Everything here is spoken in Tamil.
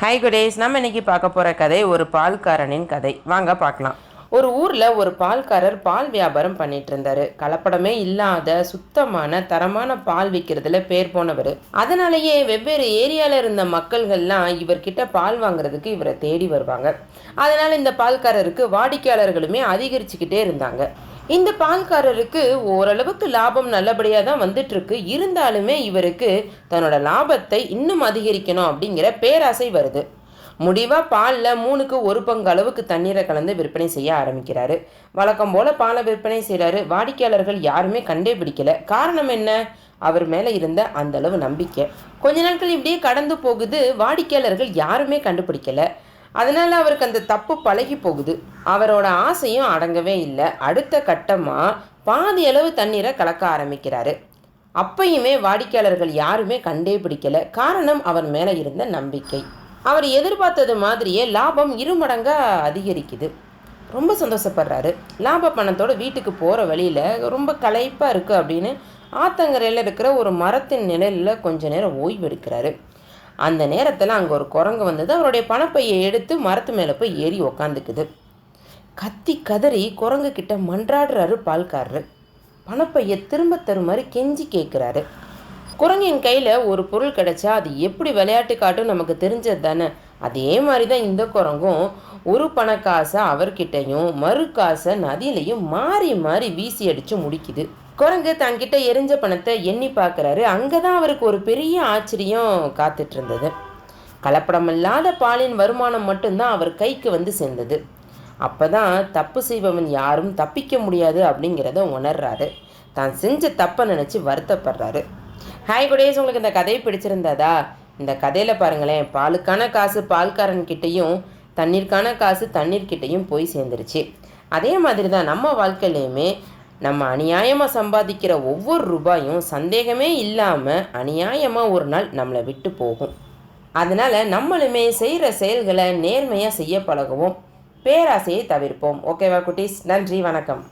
ஹை குடேஸ் நம்ம இன்னைக்கு பார்க்க போகிற கதை ஒரு பால்காரனின் கதை. வாங்க பார்க்கலாம். ஒரு ஊரில் ஒரு பால்காரர் பால் வியாபாரம் பண்ணிட்டு இருந்தாரு. கலப்படமே இல்லாத சுத்தமான தரமான பால் விற்கிறதுல பேர் போனவர். அதனாலேயே வெவ்வேறு ஏரியாவில் இருந்த மக்கள்கள்லாம் இவர்கிட்ட பால் வாங்குறதுக்கு இவரை தேடி வருவாங்க. அதனால் இந்த பால்காரருக்கு வாடிக்கையாளர்களுமே அதிகரிச்சுக்கிட்டே இருந்தாங்க. இந்த பால்காரருக்கு ஓரளவுக்கு லாபம் நல்லபடியாக தான் வந்துட்டுருக்கு. இருந்தாலுமே இவருக்கு தன்னோட லாபத்தை இன்னும் அதிகரிக்கணும் அப்படிங்கிற பேராசை வருது. முடிவாக பாலில் மூணுக்கு ஒரு பங்கு அளவுக்கு தண்ணீரை கலந்து விற்பனை செய்ய ஆரம்பிக்கிறாரு. வழக்கம் போல் பாலை விற்பனை செய்கிறாரு வாடிக்கையாளர்கள் யாருமே கண்டே பிடிக்கல. காரணம் என்ன? அவர் மேலே இருந்த அந்த அளவு நம்பிக்கை. கொஞ்ச நாட்கள் இப்படியே கடந்து போகுது. வாடிக்கையாளர்கள் யாருமே கண்டுபிடிக்கலை. அதனால் அவருக்கு அந்த தப்பு பழகி போகுது. அவரோட ஆசையும் அடங்கவே இல்லை. அடுத்த கட்டமாக பாதி அளவு தண்ணீரை கலக்க ஆரம்பிக்கிறாரு. அப்பயுமே வாடிக்கையாளர்கள் யாருமே கண்டே பிடிக்கல. காரணம் அவர் மேலே இருந்த நம்பிக்கை. அவர் எதிர்பார்த்தது மாதிரியே லாபம் இருமடங்காக அதிகரிக்குது. ரொம்ப சந்தோஷப்படுறாரு. லாப பணத்தோடு வீட்டுக்கு போகிற வழியில் ரொம்ப களைப்பாக இருக்குது அப்படின்னு ஆத்தங்கரையில் இருக்கிற ஒரு மரத்தின் நிழலில் கொஞ்ச நேரம் ஓய்வு எடுக்கிறாரு அந்த நேரத்தில் அங்கே ஒரு குரங்கு வந்தது. அவருடைய பணப்பையை எடுத்து மரத்து மேலே போய் ஏறி உக்காந்துக்குது. கத்தி கதறி குரங்கு கிட்ட மன்றாடுறாரு பால்காரரு. பணப்பையை திரும்ப தருமாறு கெஞ்சி கேட்குறாரு குரங்கின் கையில் ஒரு பொருள் கிடைச்சா அது எப்படி விளையாட்டு காட்டும் நமக்கு தெரிஞ்சது தானே? அதே மாதிரி தான் இந்த குரங்கும் ஒரு பணக்காசை அவர்கிட்டையும் மறு காசை நதியிலையும் மாறி மாறி வீசி அடித்து முடிக்குது. குரங்கு தங்கிட்ட எரிஞ்ச பணத்தை எண்ணி பார்க்குறாரு. அங்கே தான் அவருக்கு ஒரு பெரிய ஆச்சரியம் காத்துட்டு இருந்தது கலப்படமில்லாத பாலின் வருமானம் மட்டும்தான் அவர் கைக்கு வந்து சேர்ந்தது. அப்போ தான் தப்பு செய்பவன் யாரும் தப்பிக்க முடியாது அப்படிங்கிறத உணர்றாரு. தான் செஞ்ச தப்பை நினச்சி வருத்தப்படுறாரு. ஹாய் குடேஸ் உங்களுக்கு இந்த கதை பிடிச்சிருந்ததா? இந்த கதையில் பாருங்களேன் பாலுக்கான காசு பால்காரன்கிட்டையும் தண்ணீருக்கான காசு தண்ணீர்கிட்டையும் போய் சேர்ந்துருச்சு. அதே மாதிரி தான் நம்ம வாழ்க்கையிலையுமே நம்ம அநியாயமாக சம்பாதிக்கிற ஒவ்வொரு ரூபாயும் சந்தேகமே இல்லாமல் அநியாயமாக ஒரு நாள் நம்மளை விட்டு போகும். அதனால் நம்மளுமே செய்கிற செயல்களை நேர்மையாக செய்ய பழகுவோம். பேராசையை தவிர்ப்போம். ஓகேவா குட்டீஸ்? நன்றி வணக்கம்.